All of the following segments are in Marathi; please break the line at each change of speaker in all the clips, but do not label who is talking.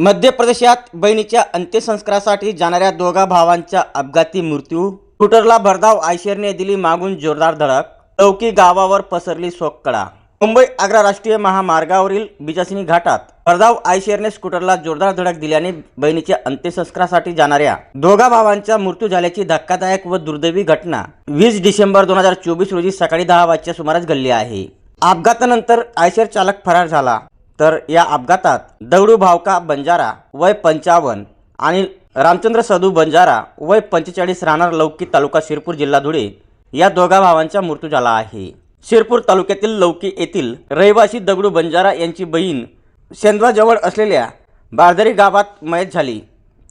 मध्य प्रदेशात बहिणीच्या अंत्यसंस्कारासाठी जाणाऱ्या दोघा भावांचा अपघाती मृत्यू. स्कूटरला भरधाव आयशरने दिली मागून जोरदार धडक. चौकी गावावर पसरली सोककडा मुंबई आग्रा राष्ट्रीय महामार्गावरील बिजासिनी घाटात भरधाव आयशरने स्कूटरला जोरदार धडक दिल्याने बहिणीच्या अंत्यसंस्कारासाठी जाणाऱ्या दोघा भावांचा मृत्यू झाल्याची धक्कादायक व दुर्दैवी घटना वीस डिसेंबर दोन हजार चोवीस रोजी सकाळी दहा वाजच्या सुमारास घडली आहे. अपघातानंतर आयशर चालक फरार झाला. तर या अपघातात दगडू भावका बंजारा वय पंचावन्न आणि रामचंद्र सदू बंजारा वय पंचेचाळीस राहणार लौकी तालुका शिरपूर जिल्हा धुळे या दोघा भावांचा मृत्यू झाला आहे. शिरपूर तालुक्यातील लौकी येथील रहिवासी दगडू बंजारा यांची बहीण शेंदवाजवळ असलेल्या बारदरी गावात मयत झाली.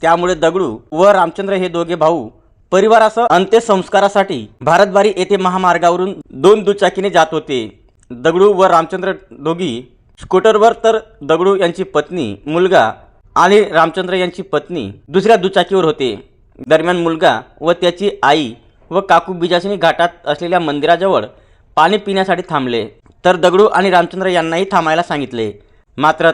त्यामुळे दगडू व रामचंद्र हे दोघे भाऊ परिवारासह अंत्यसंस्कारासाठी भारतबारी येथे महामार्गावरून दोन दुचाकीने जात होते. दगडू व रामचंद्र दोघी स्कूटरवर तर दगडू यांची पत्नी मुलगा आणि रामचंद्र यांची पत्नी दुसऱ्या दुचाकीवर होते. दरम्यान मुलगा व त्याची आई व काकू बिजासनी घाटात असलेल्या मंदिराजवळ पाणी पिण्यासाठी थांबले. तर दगडू आणि रामचंद्र यांनाही थांबायला सांगितले. मात्र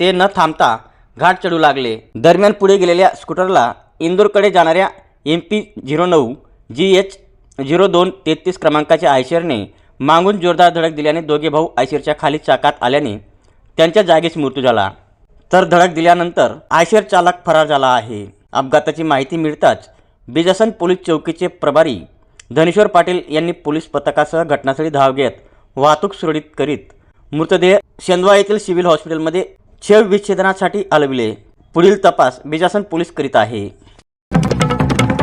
ते न थांबता घाट चढू लागले. दरम्यान पुढे गेलेल्या स्कूटरला इंदूरकडे जाणाऱ्या एम पी झिरो नऊ जी एच झिरो दोन तेहतीस क्रमांकाच्या आयशरने मागून जोरदार धडक दिल्याने दोघे भाऊ आयशरच्या खाली चाकात आल्याने त्यांच्या जागीच मृत्यू झाला. तर धडक दिल्यानंतर आयशर चालक फरार झाला आहे. अपघाताची माहिती मिळताच बिजासन पोलीस चौकीचे प्रभारी धनेश्वर पाटील यांनी पोलीस पथकासह घटनास्थळी धाव घेत वाहतूक सुरळीत करीत मृतदेह शेंदवा येथील सिव्हिल हॉस्पिटलमध्ये छेव विच्छेदनासाठी हलविले. पुढील तपास बिजासन पोलीस करीत आहे.